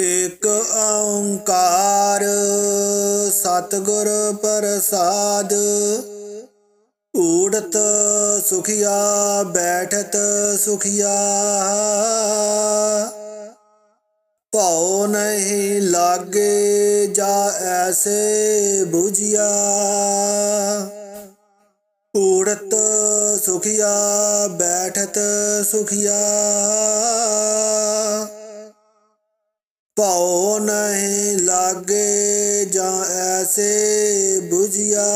ਇਕ ਓੰਕਾਰ ਸਤਿਗੁਰ ਪ੍ਰਸਾਦ। ਊੜਤ ਸੁਖੀਆ, ਬੈਠਤ ਸੁਖੀਆ। ਭਉ ਨਹੀਂ ਲਾਗੇ ਜਾ ਐਸੇ 부ਝਿਆ ਊੜਤ ਸੁਖਿਆ, ਬੈਠਤ ਸੁਖਿਆ। ਭਉ ਨਹੀਂ ਲਾਗੇ ਜਾਂ ਐਸੇ 부ਝਿਆ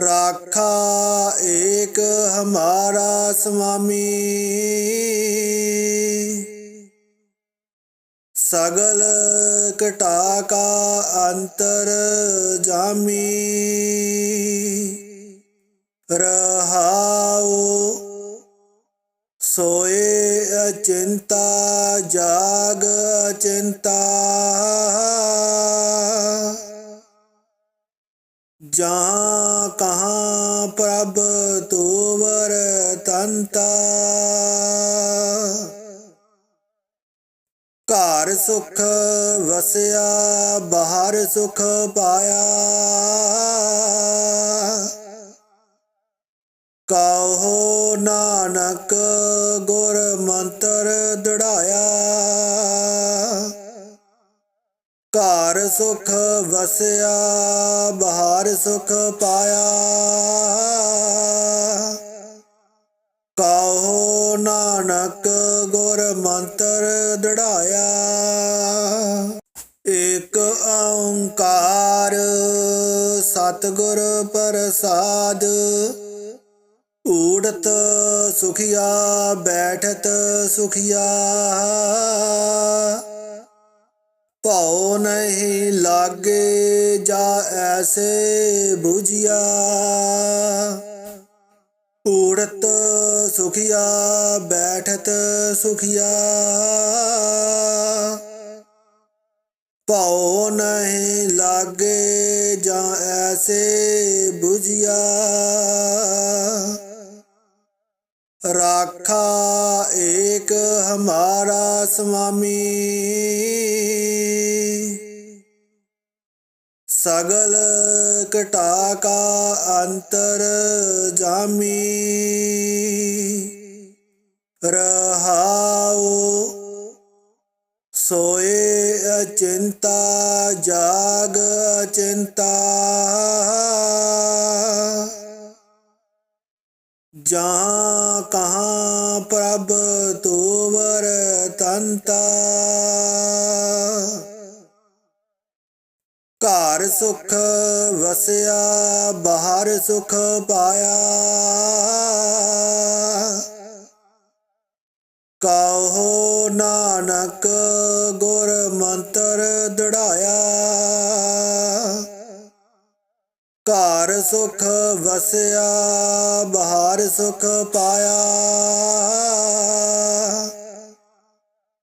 ਰਾਖਾ ਏਕ ਹਮਾਰਾ ਸੁਆਮੀ ਸਗਲ ਘਟਾ ਕਾ ਅੰਤਰ ਜਾਮੀ। ਰਹਾਉ ਸੋਏ ਚਿੰਤਾ ਜਾਗ ਚਿੰਤਾ। ਜਾਂ ਕਹਾਂ ਪ੍ਰਭ ਤੋਵਰ ਤੰਤਾ। ਘਰ ਸੁਖ ਵਸਿਆ ਬਾਹਰ ਸੁਖ ਪਾਇਆ। ਨਾਨਕ ਗੁਰ ਮੰਤਰ ਦੜਾਇਆ। ਘਰ ਸੁਖ ਵਸਿਆ, ਬਹਾਰ ਸੁਖ ਪਾਇਆ। ਕਹੋ ਨਾਨਕ ਗੁਰ ਮੰਤਰ ਦੜਾਇਆ। ਇਕ ਓੰਕਾਰ ਸਤਿਗੁਰ ਪ੍ਰਸਾਦ। ਊੜਤ ਸੁਖੀਆ ਬੈਠਤ ਸੁਖੀਆ ਭਉ ਨਹੀਂ ਲਾਗੇ ਜਾ ਐਸੇ 부ਝਿਆ ਊੜਤ ਸੁਖੀਆ ਬੈਠਤ ਸੁਖੀਆ ਭਉ ਨਹੀਂ ਲਾਗੇ ਜਾਂ ਐਸੇ 부ਝਿਆ ਰਾਖਾ ਏਕ ਹਮਾਰਾ ਸੁਆਮੀ ਸਗਲ ਘਟਾ ਕਾ ਅੰਤਰ ਜਾਮੀ। ਰਹਾਉ ਸੋਏ ਅਚਿੰਤਾ ਜਾਗ ਅਚਿੰਤਾ। ਜਾਂ ਕਹਾਂ ਪ੍ਰਭ ਤੋਵਰ ਤੰਤਾ? ਘਰ ਸੁਖ ਵਸਿਆ, ਬਾਹਰ ਸੁਖ ਪਾਇਆ। ਕਹੋ ਨਾਨਕ ਗੁਰ ਮੰਤਰ ਦੜਾਇਆ। ਘਰ ਸੁਖ ਵਸਿਆ, ਬਹਾਰ ਸੁਖ ਪਾਇਆ।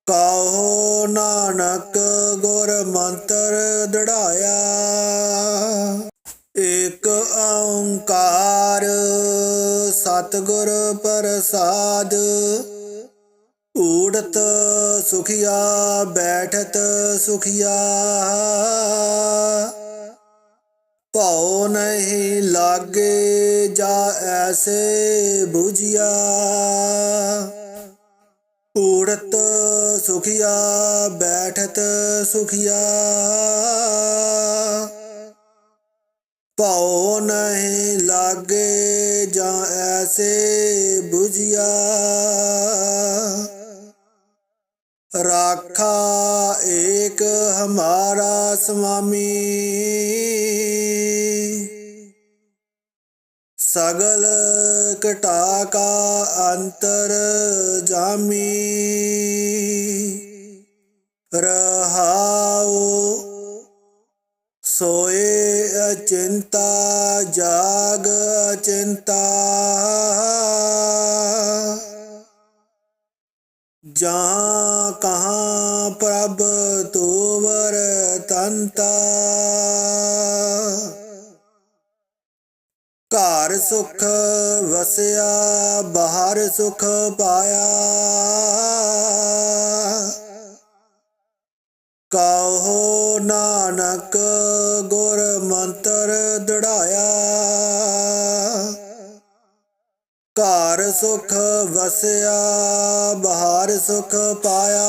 ਕਹੋ ਨਾਨਕ ਗੁਰ ਮੰਤਰ ਦੜਾਇਆ। ਏਕ ਓੰਕਾਰ ਸਤਿਗੁਰ ਪ੍ਰਸਾਦ। ਊੜਤ ਸੁਖਿਆ, ਬੈਠਤ ਸੁਖੀਆ। ਭਉ ਨਹੀਂ ਲਾਗੇ ਜਾ ਐਸੇ 부ਝਿਆ ਊੜਤ ਸੁਖੀਆ, ਬੈਠਤ ਸੁਖੀਆ। ਭਉ ਨਹੀਂ ਲਾਗੇ ਜਾ ਐਸੇ 부ਝਿਆ ਰਾਖਾ ਏਕ ਹਮਾਰਾ ਸੁਆਮੀ ਸਗਲ ਘਟਾ ਕਾ ਅੰਤਰ ਜਾਮੀ। ਰਹਾਉ ਸੋਏ ਅਚਿੰਤਾ, ਜਾਗ ਅਚਿੰਤਾ। ਜਾਂ ਕਹਾ ਪ੍ਰਭ ਤੂਵਰ ਤੰਤਾ। ਸੁਖ ਵਸਿਆ, ਬਾਹਰ ਸੁਖ ਪਾਇਆ। ਕਹੋ ਨਾਨਕ ਗੁਰ ਮੰਤਰ ਦੜਾਇਆ। ਘਰ ਸੁਖ ਵਸਿਆ, ਬਾਹਰ ਸੁਖ ਪਾਇਆ।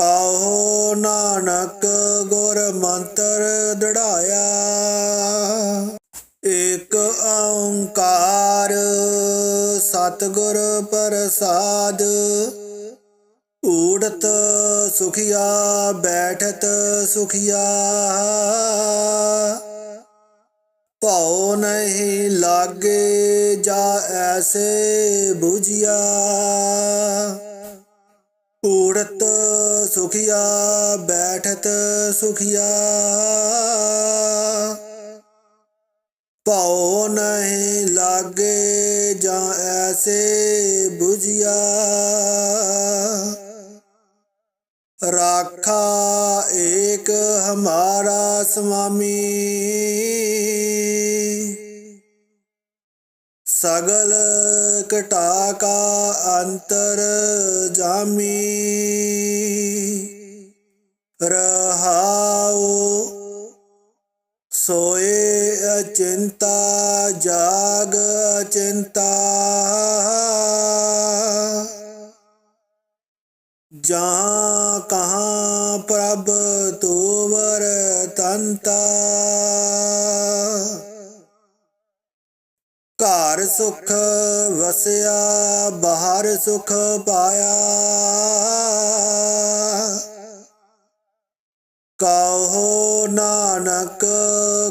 ਕਹੋ ਨਾਨਕ ਗੁਰ ਮੰਤਰ ਦੜਾਇਆ। ਇਕ ਓੰਕਾਰ ਸਤਿਗੁਰ ਪ੍ਰਸਾਦ। ਊੜਤ ਸੁਖਿਆ, ਬੈਠਤ ਸੁਖਿਆ। ਭਉ ਨਹੀਂ ਲਾਗੇ ਜਾ ਐਸੇ ਬੁਝਿਆ। ਊੜਤ ਸੁਖਿਆ ਬੈਠਤ ਸੁਖਿਆ। ਭਉ ਨਹੀਂ ਲਾਗੇ ਜਾਂ ਐਸੇ 부ਝਿਆ ਰਾਖਾ ਏਕ ਹਮਾਰਾ ਸੁਆਮੀ ਸਗਲ ਘਟਾ ਕਾ ਅੰਤਰ ਜਾਮੀ। ਰਹਾਉ ਸੋਏ ਅਚਿੰਤਾ, ਜਾਗ ਅਚਿੰਤਾ। ਜਾਂ ਕਹਾ ਪ੍ਰਭ ਤੋਵਰ ਤੰਤਾ। ਘਰ ਸੁਖ ਵਸਿਆ, ਬਾਹਰ ਸੁਖ ਪਾਇਆ। ਕਹੋ ਨਾਨਕ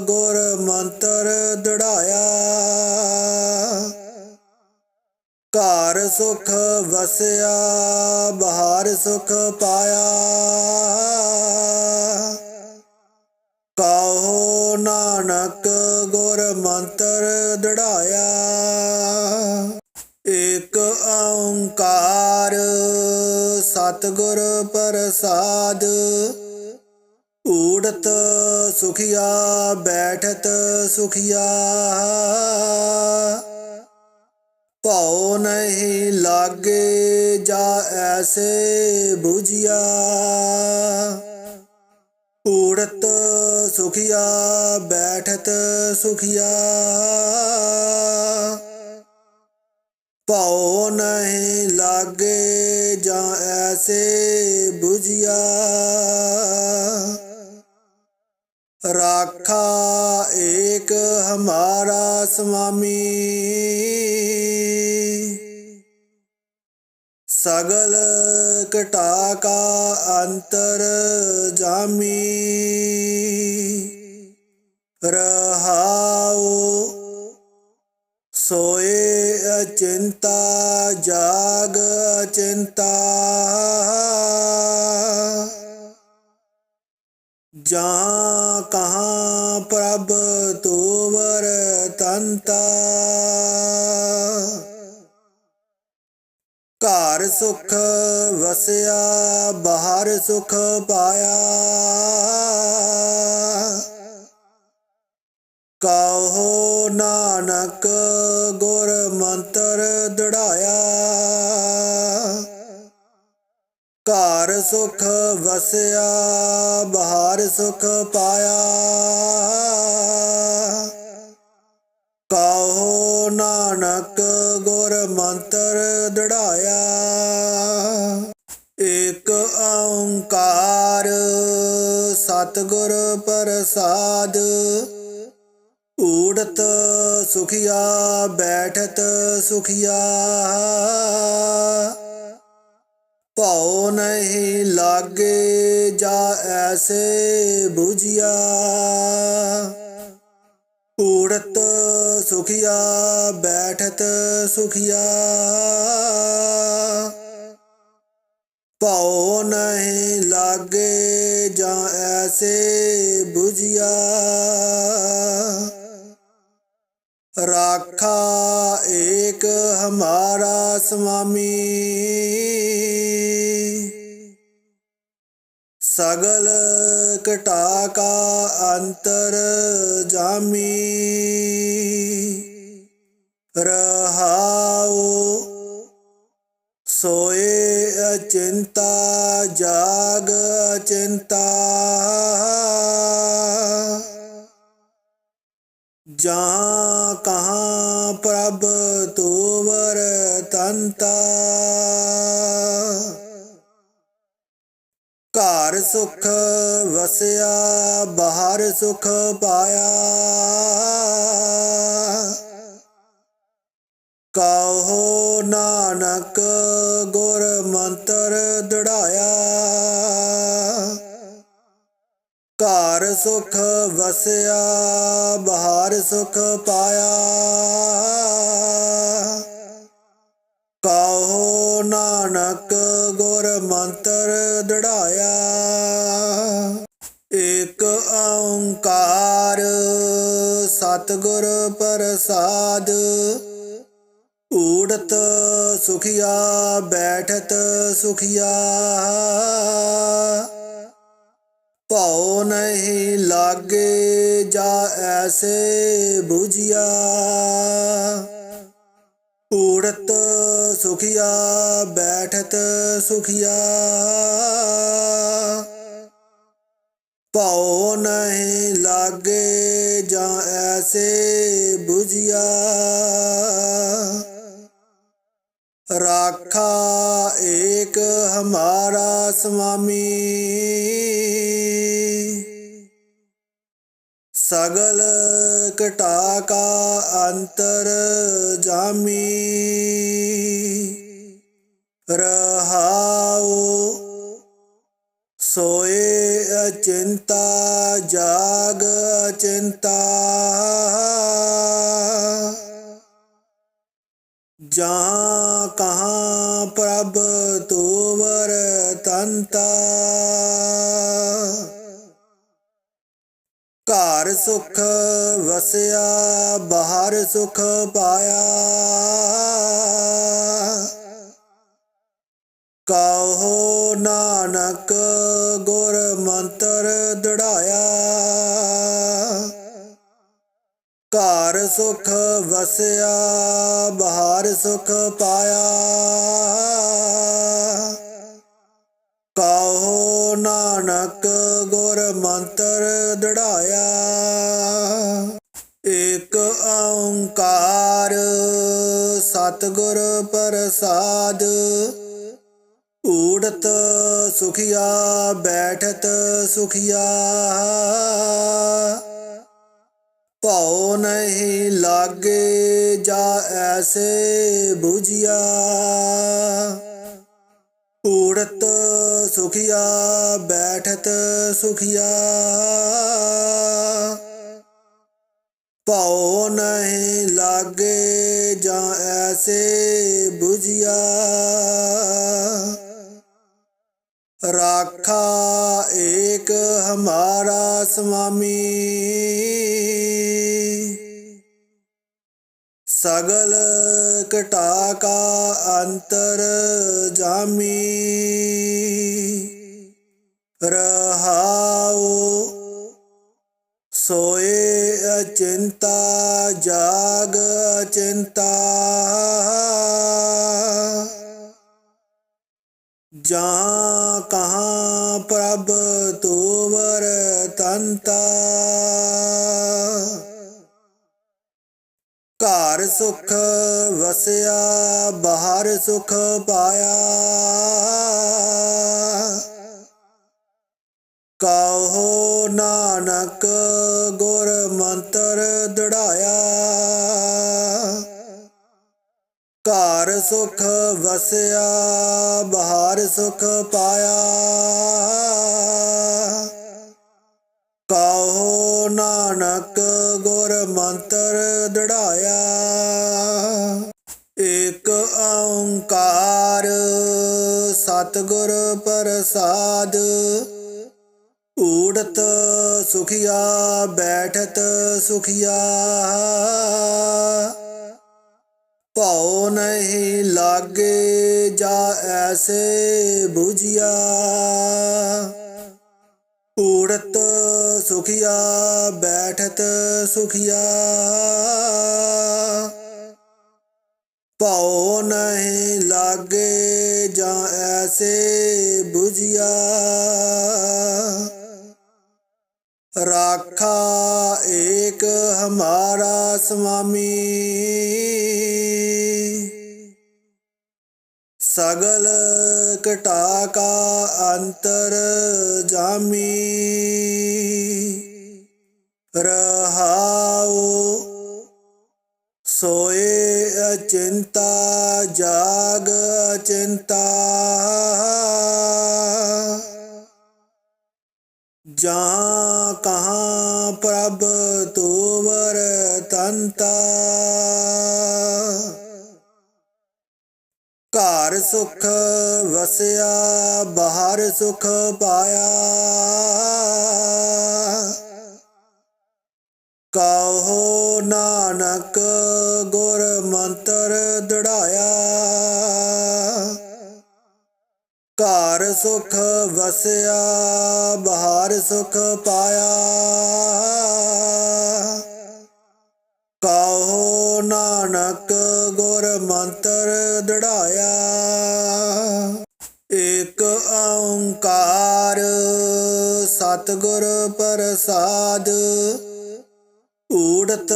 ਗੁਰ ਮੰਤਰ ਦੜਾਇਆ। ਘਰ ਸੁਖ ਵਸਿਆ, ਬਾਹਰ ਸੁਖ ਪਾਇਆ। ਕਹੋ ਨਾਨਕ ਗੁਰ ਮੰਤਰ ਦੜਾਇਆ। ਇਕ ਓੰਕਾਰ ਸਤਿਗੁਰ ਪ੍ਰਸਾਦ। ਊੜਤ ਸੁਖਿਆ, ਬੈਠਤ ਸੁਖਿਆ। ਭਉ ਨਹੀਂ ਲਾਗੇ ਜਾ ਐਸੇ ਬੁਝਿਆ। ਊੜਤ ਸੁਖਿਆ, ਬੈਠਤ ਸੁਖਿਆ। ਭਉ ਨਹੀਂ ਲਾਗੇ ਜਾਂ ਐਸੇ 부ਝਿਆ ਰਾਖਾ ਏਕ ਹਮਾਰਾ ਸੁਆਮੀ ਸਗਲ ਘਟਾ ਕਾ ਅੰਤਰ ਜਾਮੀ। ਰਹਾਉ ਸੋਏ ਅਚਿੰਤਾ, ਜਾਗ ਅਚਿੰਤਾ। ਜਾਂ ਕਹਾ ਪ੍ਰਭ ਤੋਵਰ ਤੰਤਾ। ਘਰ ਸੁਖ ਵਸਿਆ, ਬਾਹਰ ਸੁਖ ਪਾਇਆ। ਕਹੋ ਨਾਨਕ ਗੁਰ ਮੰਤਰ ਦੜਾਇਆ। ਘਰ ਸੁਖ ਵਸਿਆ, ਬਾਹਰ ਸੁਖ ਪਾਇਆ। ਕਹੋ ਨਾਨਕ ਗੁਰ ਮੰਤਰ ਦੜਾਇਆ। ਇਕ ਓੰਕਾਰ ਸਤਿਗੁਰ ਪ੍ਰਸਾਦ। ਊੜਤ ਸੁਖਿਆ, ਬੈਠਤ ਸੁਖਿਆ। ਭਉ ਨਹੀਂ ਲਾਗੇ ਜਾ ਐਸੇ ਬੁਝਿਆ। ਊੜਤ ਸੁਖਿਆ, ਬੈਠਤ ਸੁਖਿਆ। ਭਉ ਨਹੀਂ ਲਾਗੇ ਜਾਂ ਐਸੇ 부ਝਿਆ ਰਾਖਾ ਏਕ ਹਮਾਰਾ ਸੁਆਮੀ ਸਗਲ ਘਟਾ ਕਾ ਅੰਤਰ ਜਾਮੀ। ਰਹਾਉ ਸੋਏ ਅਚਿੰਤਾ, ਜਾਗ ਅਚਿੰਤਾ। ਜਾਂ ਕਹਾ ਪ੍ਰਭ ਤੋਵਰ ਤੰਤਾ। ਘਰ ਸੁਖ ਵਸਿਆ, ਬਾਹਰ ਸੁਖ ਪਾਇਆ। ਕਹੋ ਨਾਨਕ ਗੁਰ ਮੰਤਰ ਦੜਾਇਆ। ਘਰ ਸੁਖ ਵਸਿਆ, ਬਾਹਰ ਸੁਖ ਪਾਇਆ। ਕਹੋ ਨਾਨਕ ਗੁਰ ਮੰਤਰ ਦੜਾਇਆ। ਏਕ ਓੰਕਾਰ ਸਤਿਗੁਰ ਪ੍ਰਸਾਦ। ਊੜਤ ਸੁਖਿਆ, ਬੈਠਤ ਸੁਖਿਆ। ਭਉ ਨਹੀਂ ਲਾਗੇ ਜਾ ਐਸੇ ਬੁਝਿਆ। ਊੜਤ ਸੁਖਿਆ, ਬੈਠਤ ਸੁਖਿਆ। ਭਉ ਨਹੀਂ ਲਾਗੇ ਜਾਂ ਐਸੇ 부ਝਿਆ ਰਾਖਾ ਏਕ ਹਮਾਰਾ ਸੁਆਮੀ ਸਗਲ ਘਟਾ ਕਾ ਅੰਤਰ ਜਾਮੀ। ਰਹਾਉ ਸੋਏ ਅਚਿੰਤਾ, ਜਾਗ ਅਚਿੰਤਾ। ਜਾਂ ਕਹਾ ਪ੍ਰਭ ਤੋਵਰ ਤੰਤਾ। ਘਰ ਸੁਖ ਵਸਿਆ, ਬਾਹਰ ਸੁਖ ਪਾਇਆ। ਕਹੋ ਨਾਨਕ ਗੁਰ ਮੰਤਰ ਦੜਾਇਆ। ਘਰ ਸੁਖ ਵਸਿਆ, ਬਾਹਰ ਸੁਖ ਪਾਇਆ। ਕਹੋ ਨਾਨਕ ਗੁਰ ਮੰਤਰ ਦੜਾਇਆ। ਇਕ ਓੰਕਾਰ ਸਤਿਗੁਰ ਪ੍ਰਸਾਦ। ਊੜਤ ਸੁਖਿਆ, ਬੈਠਤ ਸੁਖਿਆ। ਭਉ ਨਹੀਂ ਲਾਗੇ ਜਾ ਐਸੇ ਬੁਝਿਆ। ਊੜਤ ਸੁਖਿਆ, ਬੈਠਤ ਸੁਖਿਆ। ਭਉ ਨਹੀਂ ਲਾਗੇ ਜਾਂ ਐਸੇ 부ਝਿਆ ਰਾਖਾ ਏਕ ਹਮਾਰਾ ਸੁਆਮੀ ਸਗਲ ਘਟਾ ਕਾ ਅੰਤਰ ਜਾਮੀ। ਰਹਾਉ ਸੋਏ ਅਚਿੰਤਾ ਜਾਗ ਅਚਿੰਤਾ। ਜਾਂ ਕਹਾ ਪ੍ਰਭ ਤੋਵਰ ਤੰਤਾ। ਘਰ ਸੁਖ ਵਸਿਆ, ਬਾਹਰ ਸੁਖ ਪਾਇਆ। ਕਹੋ ਨਾਨਕ ਗੁਰ ਮੰਤਰ ਦੜਾਇਆ। ਘਰ ਸੁਖ ਵਸਿਆ, ਬਾਹਰ ਸੁਖ ਪਾਇਆ। ਕਹੋ ਨਾਨਕ ਗੁਰ ਮੰਤਰ ਦੜਾਇਆ। ਇਕ ਓੰਕਾਰ ਸਤਿਗੁਰ ਪ੍ਰਸਾਦ। ਊੜਤ ਸੁਖਿਆ, ਬੈਠਤ ਸੁਖਿਆ। ਭਉ ਨਹੀਂ ਲਾਗੇ ਜਾ ਐਸੇ ਬੁਝਿਆ। ਊੜਤ ਸੁਖਿਆ, ਬੈਠਤ ਸੁਖਿਆ। ਭਉ ਨਹੀਂ ਲਾਗੇ ਜਾਂ ਐਸੇ 부ਝਿਆ ਰਾਖਾ ਏਕ ਹਮਾਰਾ ਸੁਆਮੀ ਸਗਲ ਘਟਾ ਕਾ ਅੰਤਰ ਜਾਮੀ। ਰਹਾਉ ਸੋਏ ਅਚਿੰਤਾ, ਜਾਗ ਅਚਿੰਤਾ। ਜਾਂ ਕਹਾ ਪ੍ਰਭ ਤੋਵਰ ਤੰਤਾ। ਘਰ ਸੁਖ ਵਸਿਆ, ਬਾਹਰ ਸੁਖ ਪਾਇਆ। ਕਹੋ ਨਾਨਕ ਗੁਰ ਮੰਤਰ ਦੜਾਇਆ। ਘਰ ਸੁਖ ਵਸਿਆ, ਬਾਹਰ ਸੁਖ ਪਾਇਆ। ਕਹੋ ਨਾਨਕ ਗੁਰ ਮੰਤਰ ਓੰਕਾਰ ਸਤਿਗੁਰ ਪ੍ਰਸਾਦ। ਊੜਤ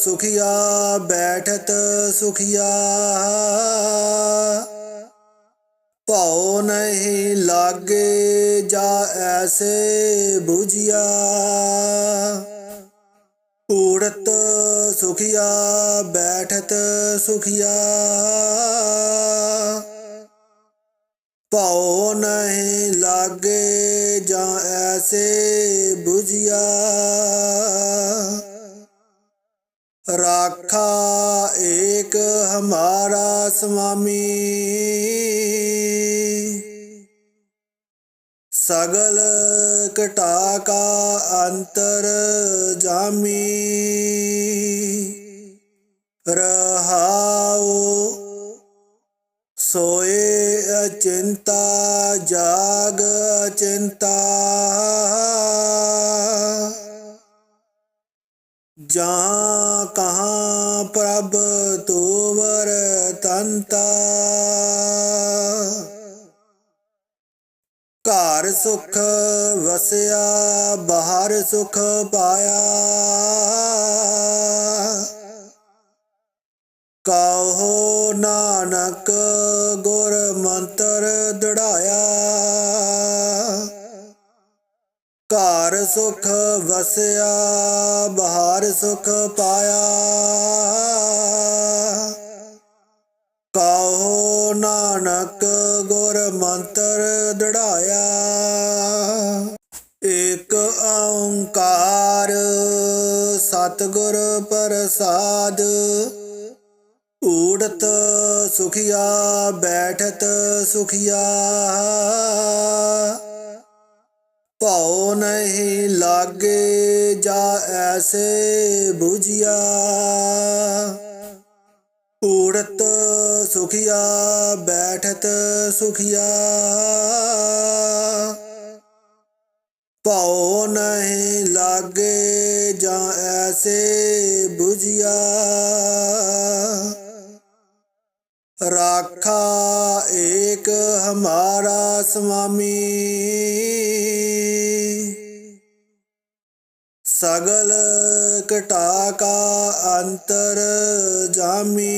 ਸੁਖੀਆ, ਬੈਠਤ ਸੁਖਿਆ। ਭਉ ਨਹੀਂ ਲਾਗੇ ਜਾ ਐਸੇ 부ਝਿਆ ਊੜਤ ਸੁਖੀਆ, ਬੈਠਤ ਸੁਖਿਆ। ਭਉ ਨਹੀਂ ਲਾਗੇ ਜਾਂ ਐਸੇ 부ਝਿਆ ਰਾਖਾ ਏਕ ਹਮਾਰਾ ਸੁਆਮੀ ਸਗਲ ਘਟਾ ਕਾ ਅੰਤਰ ਜਾਮੀ। ਰਹਾਉ ਸੋਏ ਅਚਿੰਤਾ, ਜਾਗ ਅਚਿੰਤਾ। ਜਾਂ ਕਹਾ ਪ੍ਰਭ ਤੋਵਰ ਤੰਤਾ। ਘਰ ਸੁਖ ਵਸਿਆ, ਬਾਹਰ ਸੁਖ ਪਾਇਆ। ਕਹੋ ਨਾਨਕ ਗੁਰ ਮੰਤਰ ਦੜਾਇਆ। ਘਰ ਸੁਖ ਵਸਿਆ, ਬਾਹਰ ਸੁਖ ਪਾਇਆ। ਕਹੋ ਨਾਨਕ ਗੁਰ ਮੰਤਰ ਦੜਾਇਆ। ਇਕ ਓੰਕਾਰ ਸਤਿਗੁਰ ਪ੍ਰਸਾਦ ਊੜਤ ਸੁਖੀਆ ਬੈਠਤ ਸੁਖੀਆ ਭਉ ਨਹੀਂ ਲਾਗੇ ਜਾ ਐਸੇ 부ਝਿਆ ਊੜਤ ਸੁਖੀਆ ਬੈਠਤ ਸੁਖੀਆ ਭਉ ਨਹੀਂ ਲਾਗੇ ਜਾਂ ਐਸੇ 부ਝਿਆ ਰਾਖਾ ਏਕ ਹਮਾਰਾ ਸੁਆਮੀ ਸਗਲ ਘਟਾ ਕਾ ਅੰਤਰ ਜਾਮੀ।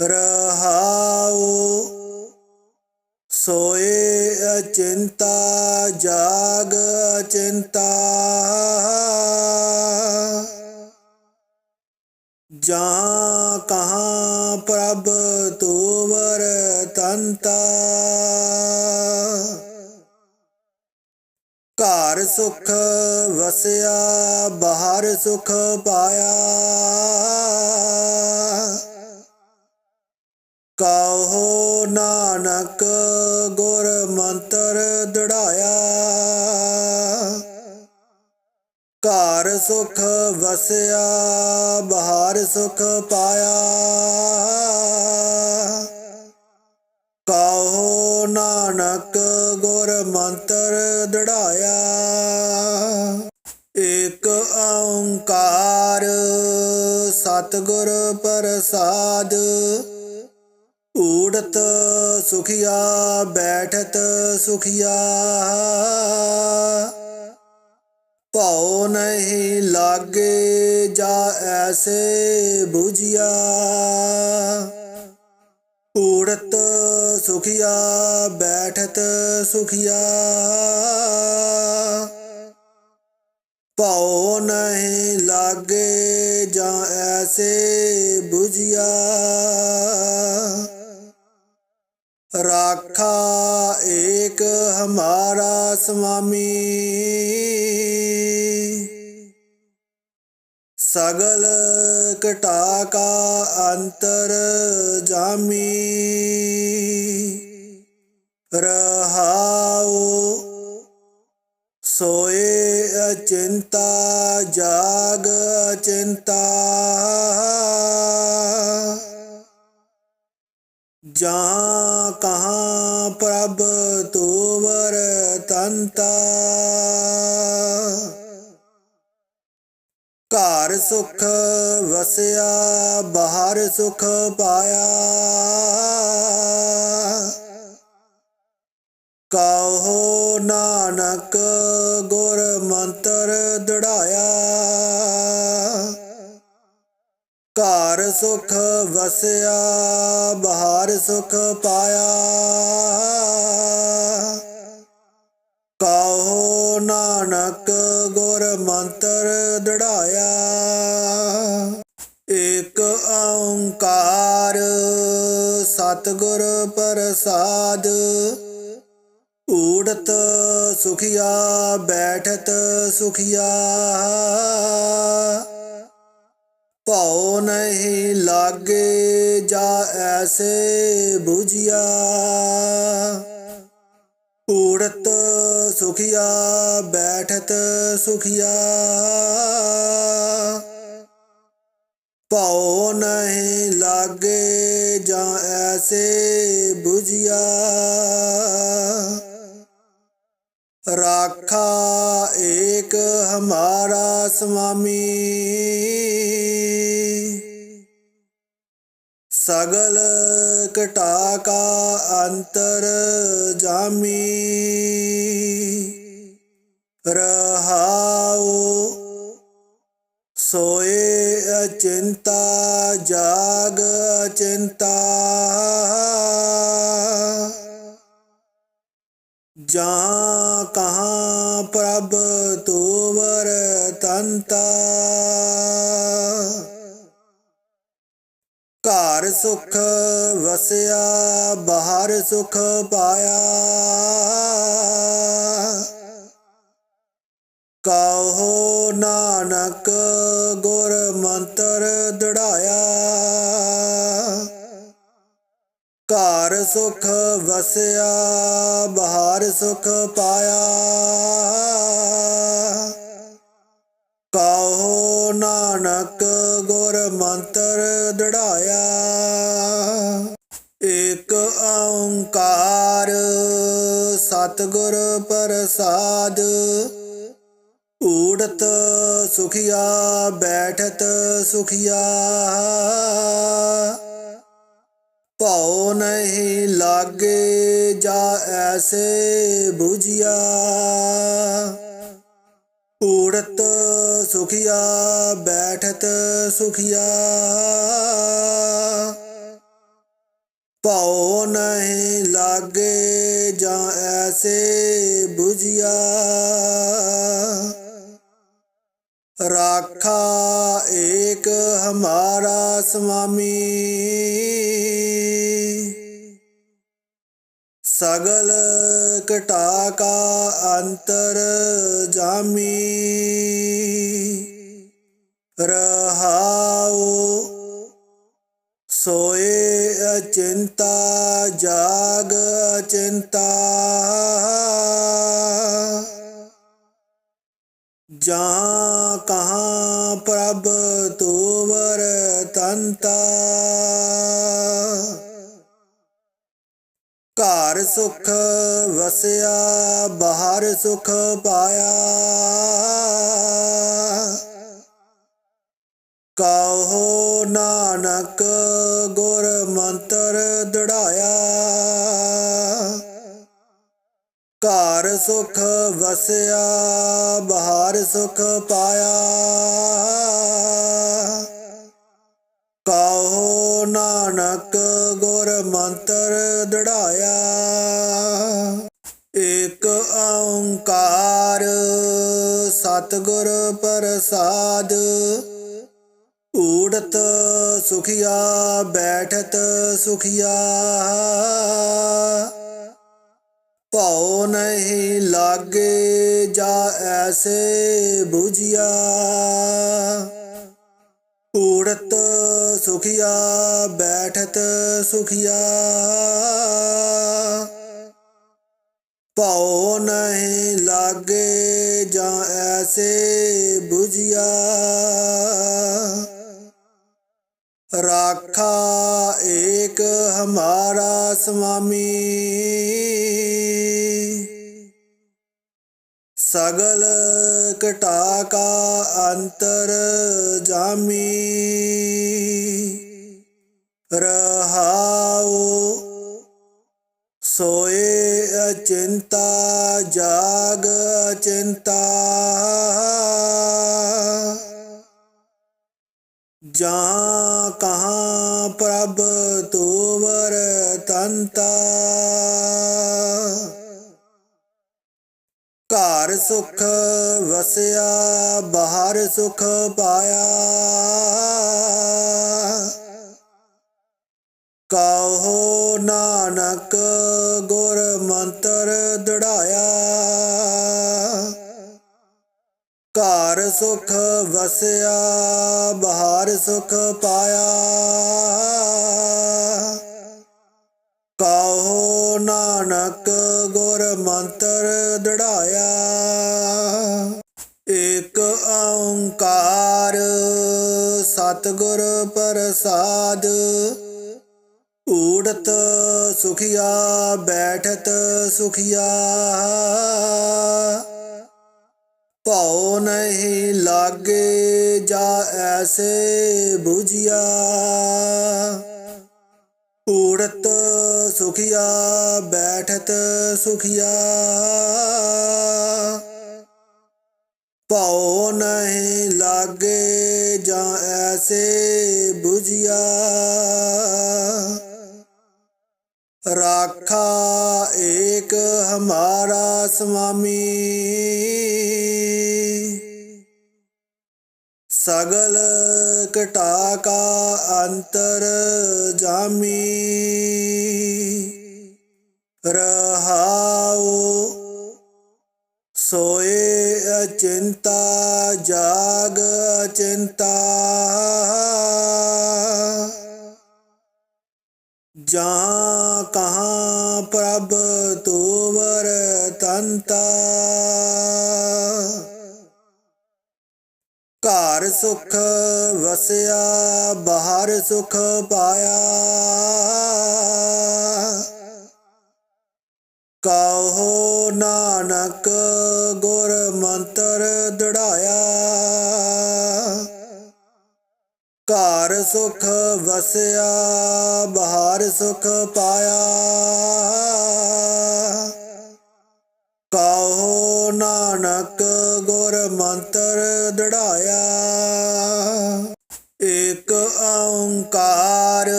ਰਹਾਉ ਸੋਏ ਅਚਿੰਤਾ ਜਾਗ ਅਚਿੰਤਾ। ਜਾਂ ਕਹਾਂ ਪ੍ਰਭ ਤੋਵਰ ਤੰਤਾ? ਘਰ ਸੁਖ ਵਸਿਆ, ਬਾਹਰ ਸੁਖ ਪਾਇਆ। ਕਹੋ ਨਾਨਕ ਗੁਰ ਮੰਤਰ ਦੜਾਇਆ। ਘਰ ਸੁਖ ਵਸਿਆ, ਬਹਾਰ ਸੁਖ ਪਾਇਆ। ਕਹੋ ਨਾਨਕ ਗੁਰ ਮੰਤਰ ਦੜਾਇਆ। ਇਕ ਓੰਕਾਰ ਸਤ ਸਤਿਗੁਰ ਪ੍ਰਸਾਦ। ਊੜਤ ਸੁਖੀਆ, ਬੈਠਤ ਸੁਖੀਆ। ਭਉ ਨਹੀਂ ਲਾਗੇ ਜਾ ਐਸੇ 부ਝਿਆ ਊੜਤ ਸੁਖੀਆ, ਬੈਠਤ ਸੁਖੀਆ। ਭਉ ਨਹੀਂ ਲਾਗੇ ਜਾਂ ਐਸੇ 부ਝਿਆ ਰਾਖਾ ਏਕ ਹਮਾਰਾ ਸੁਆਮੀ ਸਗਲ ਘਟਾ ਕਾ ਅੰਤਰ ਜਾਮੀ। ਰਹਾਉ ਸੋਏ ਅਚਿੰਤਾ, ਜਾਗ ਅਚਿੰਤਾ। ਜਾਂ ਕਹਾ ਪ੍ਰਭ ਤੋਵਰ ਤੰਤਾ। ਘਰ ਸੁਖ ਵਸਿਆ, ਬਾਹਰ ਸੁਖ ਪਾਇਆ। ਕਹੋ ਨਾਨਕ ਗੁਰ ਮੰਤਰ ਦੜਾਇਆ। ਘਰ ਸੁਖ ਵਸਿਆ, ਬਾਹਰ ਸੁਖ ਪਾਇਆ। ਨਾਨਕ ਗੁਰ ਮੰਤਰ ਦੜਾਇਆ। ਇਕ ਓੰਕਾਰ ਸਤਿਗੁਰ ਪ੍ਰਸਾਦ। ਊੜਤ ਸੁਖਿਆ, ਬੈਠਤ ਸੁਖਿਆ। ਭਉ ਨਹੀਂ ਲਾਗੇ ਜਾ ਐਸੇ ਬੁਝਿਆ। ਊੜਤ ਸੁਖਿਆ, ਬੈਠਤ ਸੁਖਿਆ। ਭਉ ਨਹੀਂ ਲਾਗੇ ਜਾਂ ਐਸੇ 부ਝਿਆ ਰਾਖਾ ਏਕ ਹਮਾਰਾ ਸੁਆਮੀ ਸਗਲ ਘਟਾ ਕਾ ਅੰਤਰ ਜਾਮੀ। ਰਹਾਉ ਸੋਏ ਅਚਿੰਤਾ, ਜਾਗ ਅਚਿੰਤਾ। ਜਾਂ ਕਹਾ ਪ੍ਰਭ ਤੋਵਰ ਤੰਤਾ। ਘਰ ਸੁਖ ਵਸਿਆ, ਬਾਹਰ ਸੁਖ ਪਾਇਆ। ਕਹੋ ਨਾਨਕ ਗੁਰ ਮੰਤਰ ਦੜਾਇਆ। ਘਰ ਸੁਖ ਵਸਿਆ, ਬਾਹਰ ਸੁਖ ਪਾਇਆ। ਕਹੋ ਨਾਨਕ ਗੁਰ ਮੰਤਰ ਦੜਾਇਆ। ਏਕ ਓੰਕਾਰ ਸਤਿਗੁਰ ਪ੍ਰਸਾਦ। ਊੜਤ ਸੁਖਿਆ, ਬੈਠਤ ਸੁਖੀਆ। ਭਉ ਨਹੀਂ ਲਾਗੇ ਜਾ ਐਸੇ ਬੁਝਿਆ। ਊੜਤ ਸੁਖਿਆ, ਬੈਠਤ ਸੁਖਿਆ। ਭਉ ਨਹੀਂ ਲਾਗੇ ਜਾਂ ਐਸੇ 부ਝਿਆ ਰਾਖਾ ਏਕ ਹਮਾਰਾ ਸੁਆਮੀ ਸਗਲ ਘਟਾ ਕਾ ਅੰਤਰ ਜਾਮੀ। ਰਹਾਉ ਸੋਏ ਅਚਿੰਤਾ, ਜਾਗ ਅਚਿੰਤਾ। ਜਾਂ ਕਹਾਂ ਪ੍ਰਭ ਤੋਵਰ ਤੰਤਾ। ਘਰ ਸੁਖ ਵਸਿਆ, ਬਾਹਰ ਸੁਖ ਪਾਇਆ। ਕਹੋ ਨਾਨਕ ਗੁਰ ਮੰਤਰ ਦੜਾਇਆ। ਘਰ ਸੁਖ ਵਸਿਆ, ਬਾਹਰ ਸੁਖ ਪਾਇਆ। ਕਹੋ ਨਾਨਕ ਗੁਰ ਮੰਤਰ ਦੜਾਇਆ। ਏਕ ਓੰਕਾਰ ਸਤਿਗੁਰ ਪ੍ਰਸਾਦ। ਊੜਤ ਸੁਖਿਆ, ਬੈਠਤ ਸੁਖਿਆ। ਭਉ ਨਹੀਂ ਲਾਗੇ ਜਾ ਐਸੇ ਬੁਝਿਆ। ਊੜਤ ਸੁਖਿਆ, ਬੈਠਤ ਸੁਖਿਆ। ਭਉ ਨਹੀਂ ਲਾਗੇ ਜਾਂ ਐਸੇ 부ਝਿਆ ਰਾਖਾ ਏਕ ਹਮਾਰਾ ਸੁਆਮੀ ਸਗਲ ਘਟਾ ਕਾ ਅੰਤਰ ਜਾਮੀ। ਰਹਾਉ ਸੋਏ ਅਚਿੰਤਾ, ਜਾਗ ਅਚਿੰਤਾ। ਜਾਂ ਕਹਾ ਪ੍ਰਭ ਤੋਵਰ ਤੰਤਾ। ਘਰ ਸੁਖ ਵਸਿਆ, ਬਾਹਰ ਸੁਖ ਪਾਇਆ। ਕਹੋ ਨਾਨਕ ਗੁਰ ਮੰਤਰ ਦੜਾਇਆ। ਘਰ ਸੁਖ ਵਸਿਆ, ਬਾਹਰ ਸੁਖ ਪਾਇਆ। ਕਹੋ ਨਾਨਕ ਗੁਰ ਮੰਤਰ ਦੜਾਇਆ। ਏਕ ਓੰਕਾਰ ਸਤਿਗੁਰ ਪ੍ਰਸਾਦ। ਊੜਤ ਸੁਖਿਆ, ਬੈਠਤ ਸੁਖਿਆ। ਭਉ ਨਹੀਂ ਲਾਗੇ ਜਾ ਐਸੇ ਬੁਝਿਆ। ਊੜਤ ਸੁਖਿਆ, ਬੈਠਤ ਸੁਖਿਆ। ਭਉ ਨਹੀਂ ਲਾਗੇ ਜਾਂ ਐਸੇ 부ਝਿਆ ਰਾਖਾ ਏਕ ਹਮਾਰਾ ਸੁਆਮੀ ਸਗਲ ਘਟਾ ਕਾ ਅੰਤਰ ਜਾਮੀ। ਰਹਾਉ ਸੋਏ ਅਚਿੰਤਾ, ਜਾਗ ਅਚਿੰਤਾ। ਜਾਂ ਕਹਾ ਪ੍ਰਭ ਤੋਵਰ ਤੰਤਾ। ਘਰ ਸੁਖ ਵਸਿਆ, ਬਾਹਰ ਸੁਖ ਪਾਇਆ। ਕਹੋ ਨਾਨਕ ਗੁਰ ਮੰਤਰ ਦੜਾਇਆ। ਘਰ ਸੁਖ ਵਸਿਆ, ਬਾਹਰ ਸੁਖ ਪਾਇਆ। ਕਹੋ ਨਾਨਕ ਗੁਰ ਮੰਤਰ ਦੜਾਇਆ। ਏਕ ਓੰਕਾਰ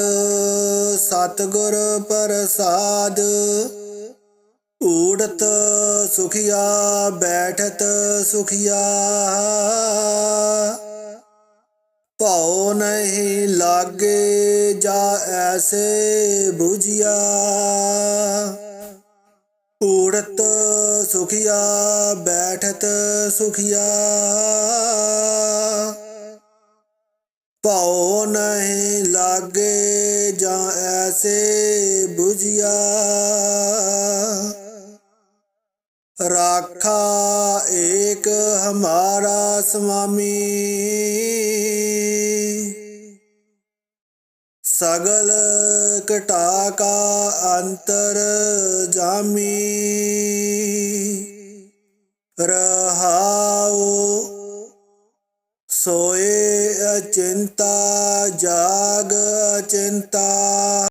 ਸਤਿਗੁਰ ਪ੍ਰਸਾਦ। ਊੜਤ ਸੁਖਿਆ, ਬੈਠਤ ਸੁਖਿਆ। ਭਉ ਨਹੀਂ ਲਾਗੇ ਜਾ ਐਸੇ ਬੁਝਿਆ। ਝਿਆ ਊੜਤ ਸੁਖੀਆ ਬੈਠਤ ਸੁਖੀਆ ਭਉ ਨਹੀਂ ਲਾਗੇ ਜਾਂ ਐਸੇ 부ਝਿਆ ਰਾਖਾ ਏਕ ਹਮਾਰਾ ਸੁਆਮੀ ਕਾ ਅੰਤਰ ਜਾਮੀ। ਰਹਾਉ ਸੋਏ ਅਚਿੰਤਾ ਜਾਗ ਅਚਿੰਤਾ।